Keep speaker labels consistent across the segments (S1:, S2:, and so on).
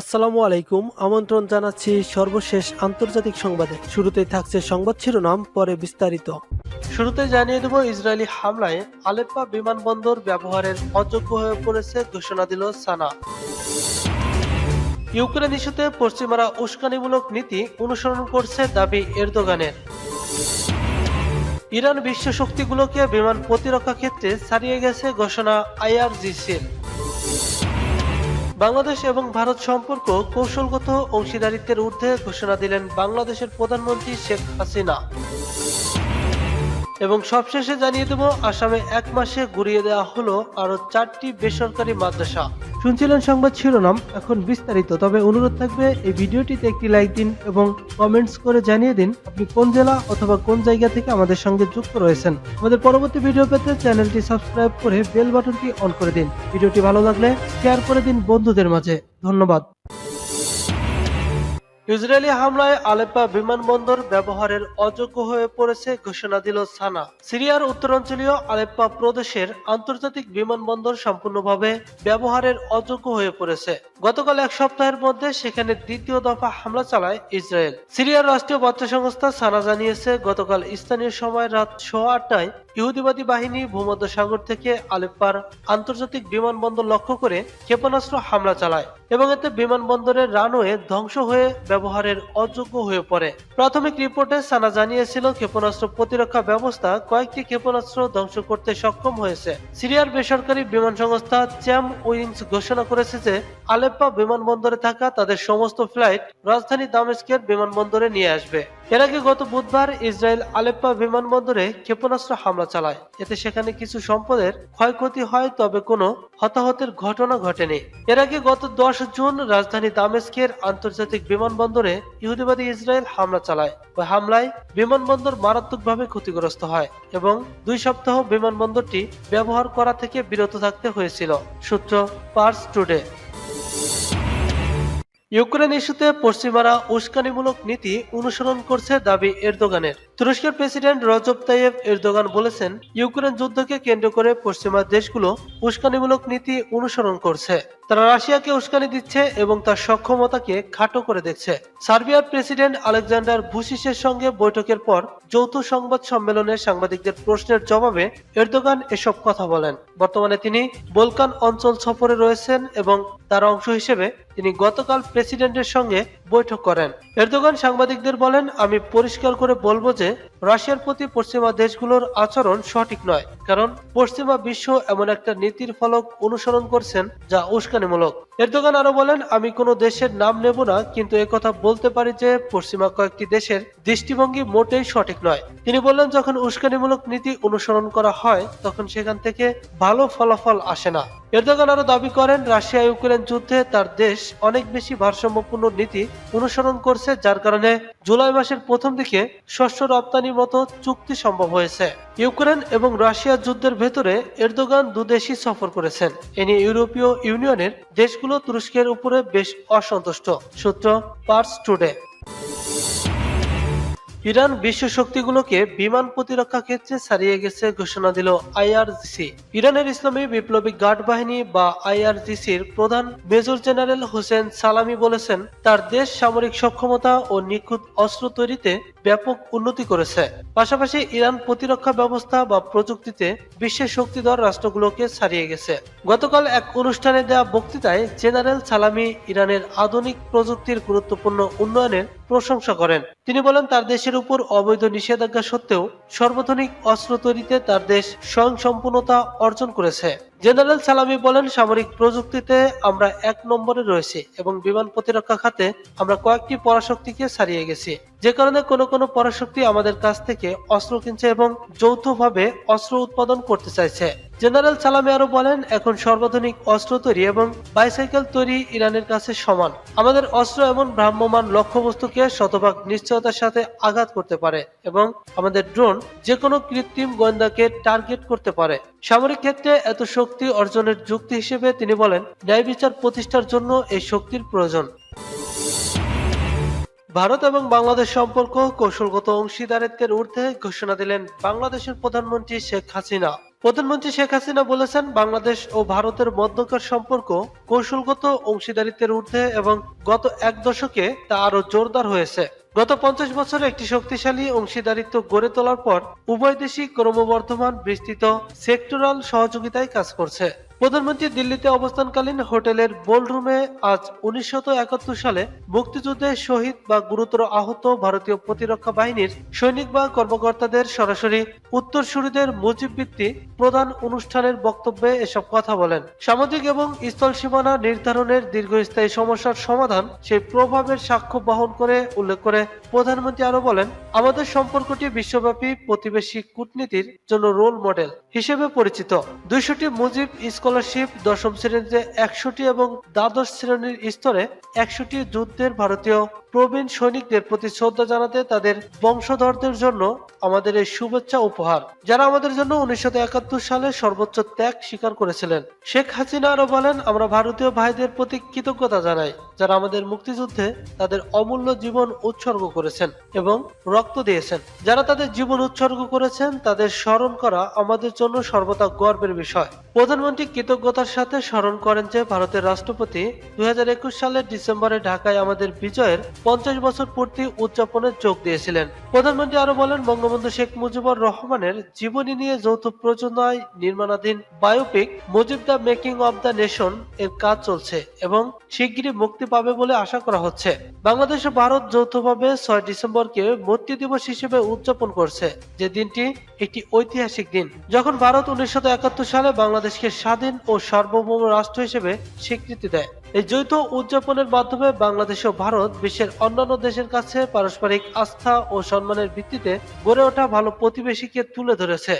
S1: আসসালামু আলাইকুম, আমন্ত্রণ জানাচ্ছি সর্বশেষ আন্তর্জাতিক সংবাদে। শুরুতেই থাকছে সংবাদ শিরোনাম, পরে বিস্তারিত। শুরুতে জানিয়ে দেব, ইসরায়েলি হামলায় আলেপ্পা বিমানবন্দর ব্যবহারের অযোগ্য হয়ে পড়েছে ঘোষণা দিল সানা। ইউক্রেন ইস্যুতে পশ্চিমারা উস্কানিমূলক নীতি অনুসরণ করছে দাবি এরদোগানের। ইরান বিশ্ব শক্তিগুলোকে বিমান প্রতিরক্ষা ক্ষেত্রে ছাড়িয়ে গেছে ঘোষণা আইআরজিসির। বাংলাদেশ এবং ভারত সম্পর্ক কৌশলগত অংশীদারিত্বের ঊর্ধ্বে ঘোষণা দিলেন বাংলাদেশের প্রধানমন্ত্রী শেখ হাসিনা। এবং সবশেষে জানিয়ে দেব, আসামে এক মাসে ঘুরিয়ে দেওয়া হলো আরও চারটি বেসরকারি মাদ্রাসা। শুনছিলেন সংবাদ শিরোনাম, এখন বিস্তারিত। তবে অনুরোধ থাকবে, এই ভিডিওটিতে একটি লাইক দিন এবং কমেন্টস করে জানিয়ে দিন আপনি কোন জেলা অথবা কোন জায়গা থেকে আমাদের সঙ্গে যুক্ত রয়েছেন। আমাদের পরবর্তী ভিডিও পেতে চ্যানেলটি সাবস্ক্রাইব করে বেল বাটনটি অন করে দিন। ভিডিওটি ভালো লাগলে শেয়ার করে দিন বন্ধুদের মাঝে। ধন্যবাদ। ইসরায়েলি হামলায় আলেপ্পা বিমানবন্দর ব্যবহারের অযোগ্য হয়ে পড়েছে ঘোষণা দিল সানা। সিরিয়ার উত্তরাঞ্চলীয় আলেপ্পা প্রদেশের আন্তর্জাতিক বিমানবন্দর সম্পূর্ণভাবে ব্যবহারের অযোগ্য হয়ে পড়েছে। গতকাল এক সপ্তাহের মধ্যে সেখানে দ্বিতীয় দফা হামলা চালায় ইসরায়েল। সিরিয়ার রাষ্ট্রীয় বার্তা সংস্থা সানা জানিয়েছে, গতকাল স্থানীয় সময় রাত সোয়া আটটায় ইহুদিবাদী বাহিনী ভূমধ্য সাগর থেকে আলেপ্পার আন্তর্জাতিক বিমানবন্দর লক্ষ্য করে ক্ষেপণাস্ত্র হামলা চালায়। এবং এতে বিমানবন্দরের রানওয়ে ধ্বংস হয়ে ব্যবহারের অযোগ্য হয়ে পড়ে। প্রাথমিক রিপোর্টে সানা জানিয়েছিল, ক্ষেপণাস্ত্র প্রতিরক্ষা ব্যবস্থা কয়েকটি ক্ষেপণাস্ত্র ধ্বংস করতে সক্ষম হয়েছে। সিরিয়ার বেসরকারি বিমান সংস্থা চ্যাম উইংস ঘোষণা করেছে যে, আলেপ্পা বিমানবন্দরে থাকা তাদের সমস্ত ফ্লাইট রাজধানী দামেস্কের বিমানবন্দরে নিয়ে আসবে। এর আগে গত বুধবার ইসরায়েল আলেপ্পা বিমানবন্দরে ক্ষেপণাস্ত্র হামলা চালায়। এতে সেখানে কিছু সম্পদের ক্ষয়ক্ষতি হয়, তবে কোনো হতাহতের ঘটনা ঘটেনি। এর আগে গত দশ জুন রাজধানী দামেস্কের আন্তর্জাতিক বিমানবন্দরে ইহুদিবাদী ইসরায়েল হামলা চালায়। ওই হামলায় বিমানবন্দর মারাত্মকভাবে ক্ষতিগ্রস্ত হয় এবং দুই সপ্তাহ বিমানবন্দরটি ব্যবহার করা থেকে বিরত থাকতে হয়েছিল। সূত্র পার্স টুডে। ইউক্রেন ইস্যুতে পশ্চিমারা উস্কানিমূলক নীতি অনুসরণ করছে দাবি এরদোগানের। তুরস্কের প্রেসিডেন্ট রজব তাইয়েব এরদোগান বলেছেন, ইউক্রেন যুদ্ধকে কেন্দ্র করে পশ্চিমা দেশগুলো উস্কানিমূলক নীতি অনুসরণ করছে। তারা রাশিয়াকে উস্কানি দিচ্ছে এবং তার সক্ষমতাকে খাটো করে দেখছে। সার্বিয়ার প্রেসিডেন্ট আলেকজান্ডার ভুসিসের সঙ্গে বৈঠকের পর যৌথ সংবাদ সম্মেলনে সাংবাদিকদের প্রশ্নের জবাবে এরদোগান এসব কথা বলেন। বর্তমানে তিনি বলকান অঞ্চল সফরে রয়েছেন এবং তার অংশ হিসেবে তিনি গতকাল প্রেসিডেন্টের সঙ্গে বৈঠক করেন। এরদোগান সাংবাদিকদের বলেন আমি পরিষ্কার করে বলব যে রাশিয়ার প্রতি পশ্চিমা দেশগুলোর আচরণ সঠিক নয়, কারণ পশ্চিমা বিশ্ব এমন একটা নীতির ফলক অনুসরণ করছেন যা উস্কানিমূলক। এরদোগান আরও বলেন, আমি কোনো দেশের নাম নেব না, কিন্তু একথা বলতে পারি যে পশ্চিমা কয়েকটি দেশের দৃষ্টিভঙ্গি মোটেই সঠিক নয়। তিনি বললেন, যখন উস্কানিমূলক নীতি অনুসরণ করা হয়, তখন সেখান থেকে ভালো ফলাফল আসে না। এরদোগান আরও দাবি করেন, রাশিয়া ইউক্রেন যুদ্ধে তার দেশ অনেক বেশি ভারসাম্যপূর্ণ নীতি অনুসরণ করছে, যার কারণে জুলাই মাসের প্রথম দিকে শস্য রপ্তানির মতো চুক্তি সম্ভব হয়েছে। ইউক্রেন এবং রাশিয়া যুদ্ধের ভেতরে এরদোগান দুদেশই সফর করেছেন। এ নিয়ে ইউরোপীয় ইউনিয়নের দেশগুলো তুরস্কের উপরে বেশ অসন্তুষ্ট। সূত্র পার্স টুডে। ইরান বিশ্ব শক্তিগুলোকে বিমান প্রতিরক্ষা ক্ষেত্রে ছাড়িয়ে গেছে ঘোষণা দিল আইআরজিসি। ইরানের ইসলামী বিপ্লবী গার্ড বাহিনী বা আইআরজিসির প্রধান মেজর জেনারেল হোসেন সালামি বলেছেন, তার দেশ সামরিক সক্ষমতা ও নিখুঁত অস্ত্র তৈরিতে ব্যাপক উন্নতি করেছে। পাশাপাশি ইরান প্রতিরক্ষা ব্যবস্থা বা প্রযুক্তিতে বিশ্বের শক্তিধর রাষ্ট্রগুলোকে ছাড়িয়ে গেছে। গতকাল এক অনুষ্ঠানে দেওয়া বক্তৃতায় জেনারেল সালামি ইরানের আধুনিক প্রযুক্তির গুরুত্বপূর্ণ উন্নয়নের প্রশংসা করেন। তিনি বলেন, তার দেশের উপর অবৈধ নিষেধাজ্ঞা সত্ত্বেও সর্বাধুনিক অস্ত্র তৈরিতে তার দেশ স্বয়ংসম্পূর্ণতা অর্জন করেছে। জেনারেল সালামি বলেন, সামরিক প্রযুক্তিতে আমরা এক নম্বরে রয়েছি এবং বিমান প্রতিরক্ষা খাতে আমরা কয়েকটি পরাশক্তিকে ছাড়িয়ে গেছি। যে কারণে কোনো কোনো পরাশক্তি আমাদের কাছ থেকে অস্ত্র কিনছে এবং যৌথভাবে অস্ত্র উৎপাদন করতে চাইছে। জেনারেল সালামি আরও বলেন, এখন সর্বাধুনিক অস্ত্র তৈরি এবং বাইসাইকেল তৈরি ইরানের কাছে সমান। আমাদের অস্ত্র এমন ভ্রাম্যমান লক্ষ্যবস্তুকে শতভাগ নিশ্চয়তার সাথে আঘাত করতে পারে এবং আমাদের ড্রোন যে কোনো কৃত্রিম গোয়েন্দাকে টার্গেট করতে পারে। সামরিক ক্ষেত্রে এত শক্তি অর্জনের যুক্তি হিসেবে তিনি বলেন, ন্যায় বিচার প্রতিষ্ঠার জন্য এই শক্তির প্রয়োজন। ভারত এবং বাংলাদেশ সম্পর্ক কৌশলগত অংশীদারিত্বের ঊর্ধ্বে ঘোষণা দিলেন বাংলাদেশের প্রধানমন্ত্রী শেখ হাসিনা। প্রধানমন্ত্রী শেখ হাসিনা বলেছেন, বাংলাদেশ ও ভারতের মধ্যকার সম্পর্ক কৌশলগত অংশীদারিত্বের ঊর্ধ্বে এবং গত এক দশকে তা আরও জোরদার হয়েছে। গত পঞ্চাশ বছরে একটি শক্তিশালী অংশীদারিত্ব গড়ে তোলার পর উভয় দেশই ক্রমবর্ধমান বিস্তৃত সেক্টরাল সহযোগিতায় কাজ করছে। প্রধানমন্ত্রী দিল্লিতে অবস্থানকালীন হোটেলের বোলরুমে আজ উনিশশো সালে মুক্তিযুদ্ধে শহীদ বা গুরুতর আহত ভারতীয় প্রতিরক্ষা বাহিনীর সৈনিক বা কর্মকর্তাদের সরাসরি উত্তরসূরিদের মুজিব ভিত্তি প্রধান অনুষ্ঠানের বক্তব্যে এসব কথা বলেন। সামুদ্রিক এবং স্থল সীমানা নির্ধারণের দীর্ঘস্থায়ী সমস্যার সমাধান সেই প্রভাবের সাক্ষ্য বহন করে উল্লেখ করে প্রধানমন্ত্রী আরও বলেন, আমাদের সম্পর্কটি বিশ্বব্যাপী প্রতিবেশী কূটনীতির জন্য রোল মডেল হিসেবে পরিচিত। দুইশোটি মুজিব স্কলারশিপ দশম শ্রেণীতে একশোটি এবং দ্বাদশ শ্রেণির স্তরে একশোটি যুদ্ধের ভারতীয় প্রবীণ সৈনিকদের প্রতি শ্রদ্ধা জানাতে তাদের বংশধরদের জন্য আমাদের এই শুভেচ্ছা উপহার, যারা আমাদের জন্য উনিশশো একাত্তর সালে সর্বোচ্চ ত্যাগ স্বীকার করেছিলেন। শেখ হাসিনা আরও বলেন, আমরা ভারতীয় ভাইদের প্রতি কৃতজ্ঞতা জানাই, যারা আমাদের মুক্তিযুদ্ধে তাদের অমূল্য জীবন উৎসর্গ করেছেন এবং রক্ত দিয়েছেন। যারা তাদের জীবন উৎসর্গ করেছেন, তাদের স্মরণ করা আমাদের জন্য সর্বদা গর্বের বিষয়। প্রধানমন্ত্রী কৃতজ্ঞতার সাথে স্মরণ করেন যে, ভারতের রাষ্ট্রপতি দুই হাজার একুশ সালের ডিসেম্বরে ঢাকায় আমাদের বিজয়ের পঞ্চাশ বছর পূর্তি উদযাপনে যোগ দিয়েছিলেন। প্রধানমন্ত্রী আরও বলেন, বঙ্গবন্ধু শেখ মুজিবুর রহমানের জীবনী নিয়ে যৌথ প্রযোজনায় নির্মাণাধীন biopic Mujib the making of the nation এর কাজ চলছে এবং শিগগিরই মুক্তি পাবে বলে আশা করা হচ্ছে। বাংলাদেশ ভারত যৌথভাবে ছয় ডিসেম্বরকে মুক্তি দিবস হিসেবে উদযাপন করছে। যে দিনটি একটি ঐতিহাসিক দিন। যখন ভারত উনিশশো একাত্তর সালে বাংলাদেশকে স্বাধীন ও সার্বভৌম রাষ্ট্র হিসেবে স্বীকৃতি দেয়। এই যৌথ উদযাপনের মাধ্যমে বাংলাদেশ ও ভারত বিশ্বের অন্যান্য দেশের কাছে পারস্পরিক আস্থা ও সম্মানের ভিত্তিতে গড়ে ওঠা ভালো প্রতিবেশীকে তুলে ধরেছে।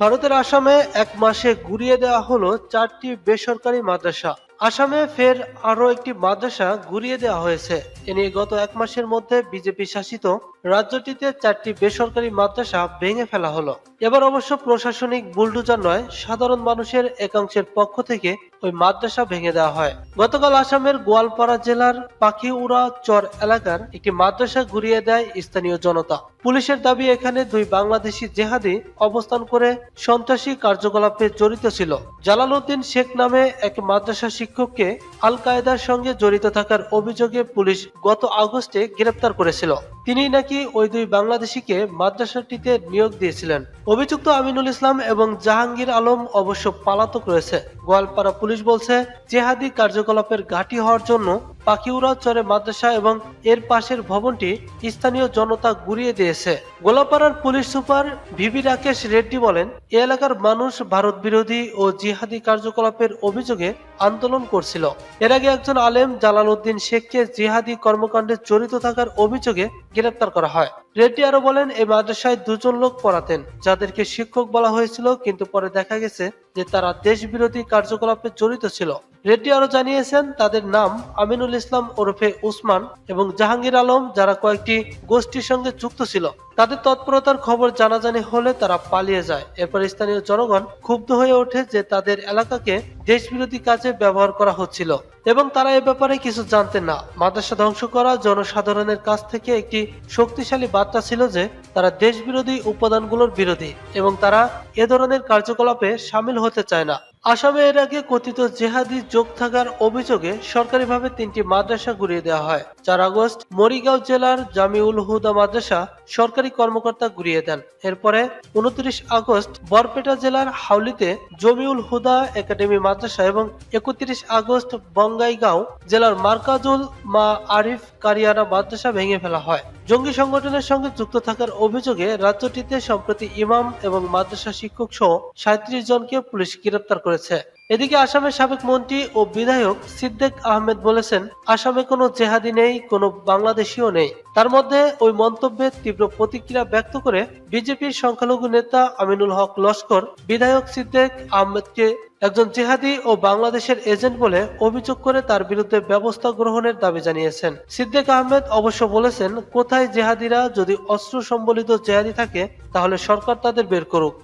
S1: ভারতের আসামে এক মাসে ঘুরিয়ে দেওয়া হলো চারটি বেসরকারি মাদ্রাসা। আসামে ফের আরও একটি মাদ্রাসা ঘুরিয়ে দেওয়া হয়েছে। এ নিয়ে গত এক মাসের মধ্যে বিজেপি শাসিত রাজ্যটিতে চারটি বেসরকারি মাদ্রাসা ভেঙে ফেলা হলো। এবার অবশ্য প্রশাসনিক বুলডুজার নয়, সাধারণ মানুষের একাংশের পক্ষ থেকে ওই মাদ্রাসা ভেঙে দেওয়া হয়। গতকাল আসামের গোয়ালপাড়া জেলার পাখিউড়া চর এলাকার একটি মাদ্রাসা ঘুরিয়ে দেয় স্থানীয় জনতা। পুলিশের দাবি, এখানে দুই বাংলাদেশি জেহাদি অবস্থান করে সন্ত্রাসী কার্যকলাপে জড়িত ছিল। জালাল উদ্দিন শেখ নামে এক মাদ্রাসা শিক্ষককে আল কায়দার সঙ্গে জড়িত থাকার অভিযোগে পুলিশ গত আগস্টে গ্রেপ্তার করেছিল। তিনি নাকি ওই দুই বাংলাদেশিকে মাদ্রাসাটিতে নিয়োগ দিয়েছিলেন। অভিযুক্ত আমিনুল ইসলাম এবং জাহাঙ্গীর আলম অবশ্য পালাতক রয়েছে। গোয়ালপাড়া পুলিশ বলছে, জেহাদি কার্যকলাপের ঘাঁটি হওয়ার জন্য পাখিউড়া চরে মাদ্রাসা এবং এর পাশের ভবনটি স্থানীয় জনতা গুড়িয়ে দিয়েছে। গোলাপাড়ার police super V V Rakesh Reddy বলেন, এ এলাকার মানুষ ভারত বিরোধী ও জিহাদি কার্যকলাপের অভিযোগে আন্দোলন করছিল। এর আগে একজন আলেম জালাল উদ্দিন শেখকে জিহাদি কর্মকাণ্ডে জড়িত থাকার অভিযোগে গ্রেপ্তার করা হয়। রেড্ডি আরও বলেন এই মাদ্রাসায় দুজন লোক পড়াতেন, যাদেরকে শিক্ষক বলা হয়েছিল, কিন্তু পরে দেখা গেছে যে তারা দেশ বিরোধী কার্যকলাপে জড়িত ছিল। রেড্ডি আরও জানিয়েছেন, তাদের নাম আমিনুল ইসলাম ওরফে উসমান এবং জাহাঙ্গীর আলম, যারা কয়েকটি গোষ্ঠীর সঙ্গে যুক্ত ছিল। তাদের তৎপরতার খবর জানাজানি হলে তারা পালিয়ে যায়। এরপর স্থানীয় জনগণ ক্ষুব্ধ হয়ে ওঠে যে তাদের এলাকাকে দেশবিরোধী কাজে ব্যবহার করা হচ্ছিল এবং তারা এ ব্যাপারে কিছু জানতেন না। মাদ্রাসা ধ্বংস করা জনসাধারণের কাছ থেকে একটি শক্তিশালী বার্তা ছিল যে, তারা দেশবিরোধী উপাদানগুলোর বিরোধী এবং তারা এ ধরনের কার্যকলাপে সামিল হতে চায় না। আসামে এর আগে কথিত জেহাদি যোগ থাকার অভিযোগে সরকারিভাবে তিনটি মাদ্রাসা ঘুরিয়ে দেওয়া হয়। চার আগস্ট মরিগাঁও জেলার জামিউল হুদা মাদ্রাসা সরকারি কর্মকর্তা ঘুরিয়ে দেন। এরপরে উনত্রিশ আগস্ট বরপেটা জেলার হাউলিতে জমিউল হুদা একাডেমি মাদ্রাসা এবং একত্রিশ আগস্ট বঙ্গাইগাঁও জেলার মার্কাজুল মা আরিফ কারিয়ানা মাদ্রাসা ভেঙে ফেলা হয়। জঙ্গি সংগঠনের সঙ্গে যুক্ত থাকার অভিযোগে রাজ্যটিতে সম্প্রতি ইমাম এবং মাদ্রাসা শিক্ষক সহ সাঁত্রিশ জনকে পুলিশ গ্রেপ্তার করেছে। এদিকে আসামের সাবেক মন্ত্রী ও বিধায়ক সিদ্দেক আহমেদ বলেছেন, আসামে কোনো জেহাদি নেই, কোনো বাংলাদেশিও নেই। তার মধ্যে ওই মন্তব্যে তীব্র প্রতিক্রিয়া ব্যক্ত করে বিজেপির সংখ্যালঘু নেতা আমিনুল হক লস্কর, বিধায়ক সিদ্দেক আহমেদকে একজন জেহাদি ও বাংলাদেশের এজেন্ট বলে অভিযোগ করে তার বিরুদ্ধে ব্যবস্থা গ্রহণের দাবি জানিয়েছেন। সিদ্দিক আহমেদ অবশ্য বলেছেন, কোথায় জেহাদিরা যদি অস্ত্র সম্বলিত জেহাদি থাকে, তাহলে সরকার তাদের বের করুক।